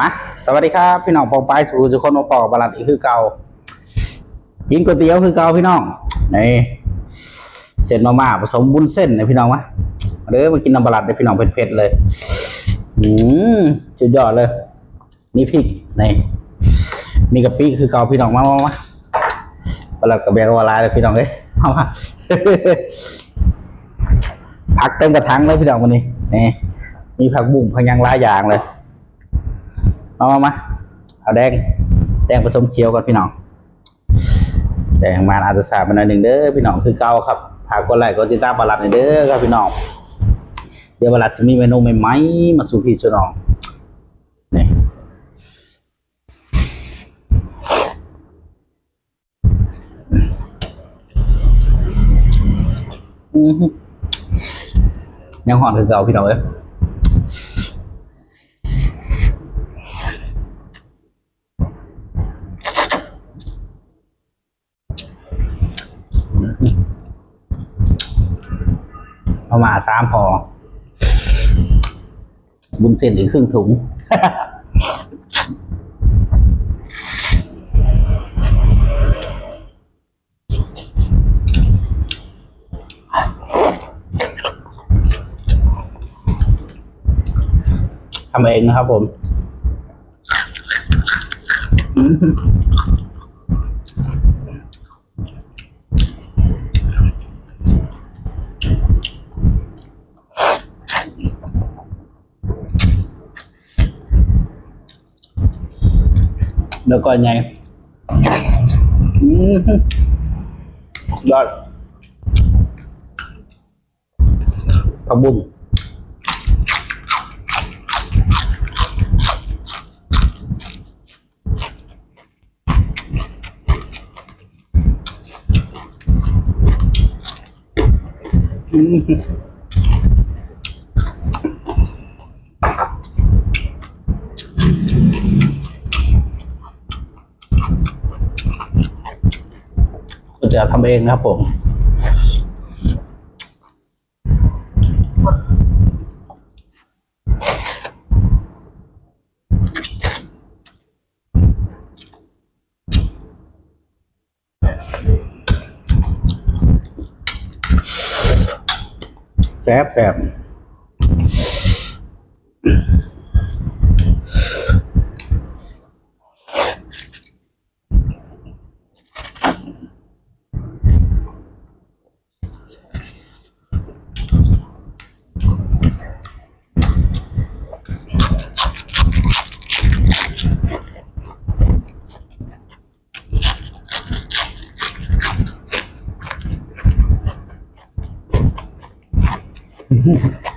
มาสวัสดีครับพี่น้องปองปายสู่สุคนมาปอกบาลัดอีกคือเก่ากินก๋วยเตี๋ยวคือเก่าพี่น้องนี่เส้นมาม่าผสมบุ้นเส้นนะพี่น้องวะเด้อมากินน้ำบาลัดเลยพี่น้องเผ็ดๆเลย อืมสุดยอดเลยมีพริกนี่มีกะปิคือเก่าพี่น้องมามามาบาลัดกับเบียร์กบวลายเลยพี่น้องเอ้ยเอามาผักเต็มกระถางเลยพี่น้องวันนี้นี่มีผักบุ้งผักยังหลายอย่างเลย มามามาเอาแดง แดงผสมเขียวก่อนพี่น้อง แดงมาอาจจะสาบมาหน่อยหนึ่งเด้อพี่น้องคือเก่าครับหากกดไลค์กดติดตามบาลัดหน่อยเด้อครับพี่น้อง เดี๋ยวบาลัดจะมีเมนูใหม่ๆมาสู่พี่สู่น้องนี่อือหือยังหอนคือเก่าพี่น้องเอ้ย เอามาสามพอ บุญเส้นอีกครึ่งถุง ทำเองนะครับผม อืมแล้วก็ไงอืมยอดผักบุ้ง อืมก็ จะทำเองนะครับผมแซ่บแซ่บ Buch.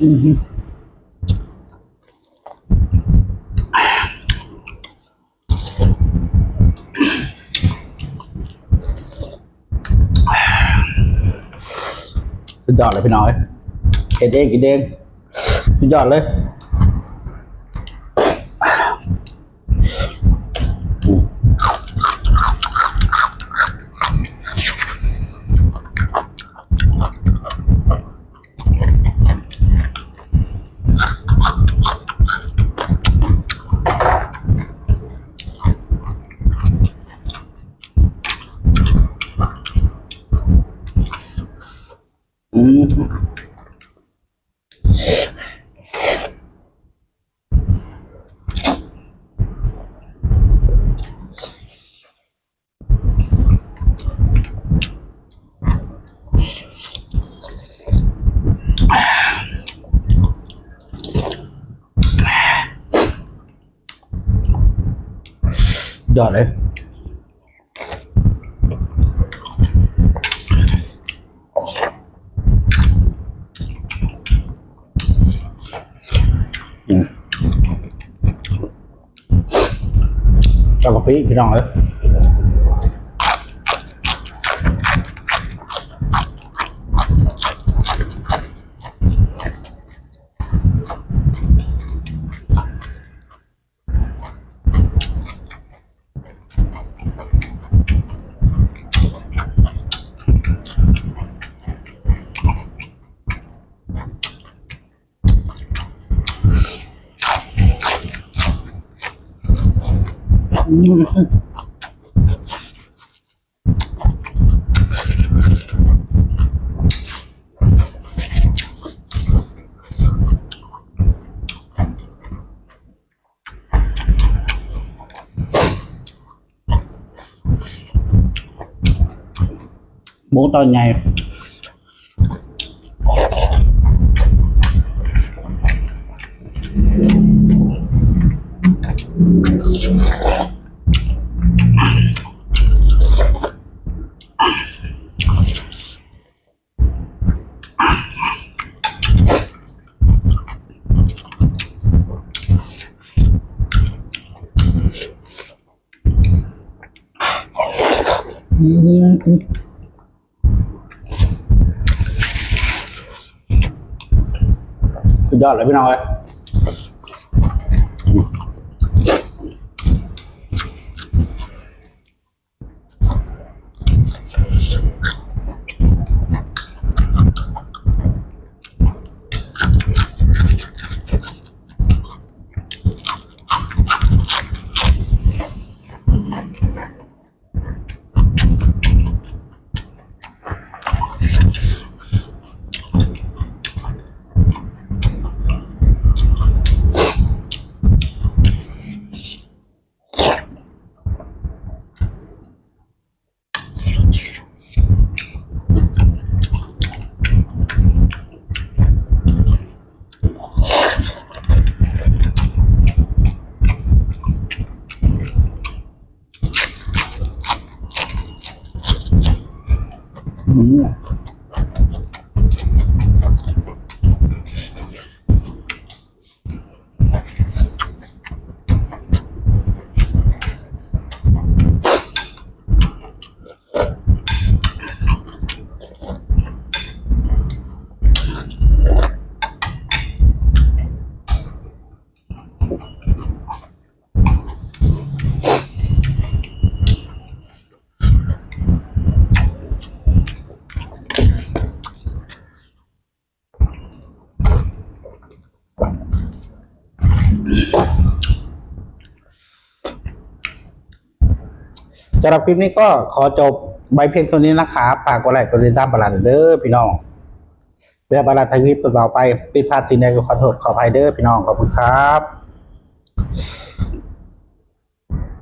สุดยอดเลยพี่น้อยเห็ดเองกินเองสุดยอดเลย giỏi đấy. เจ้ากะปิพี่น้องเลย อืมหมูตอนใหญ่อืม สุดยอดเลยพี่น้องเลย อืม สำหรับคลิปนี้ก็ขอจบใบเพียงเท่านี้นะครับฝากกดไลค์กดติดตามบาลานเด้อพี่น้องเดี๋ยวบาลานทางคลิปต่อไปปิดพลาดสิ่งใดก็ขอโทษขออภัยเด้อพี่น้องขอบคุณครับ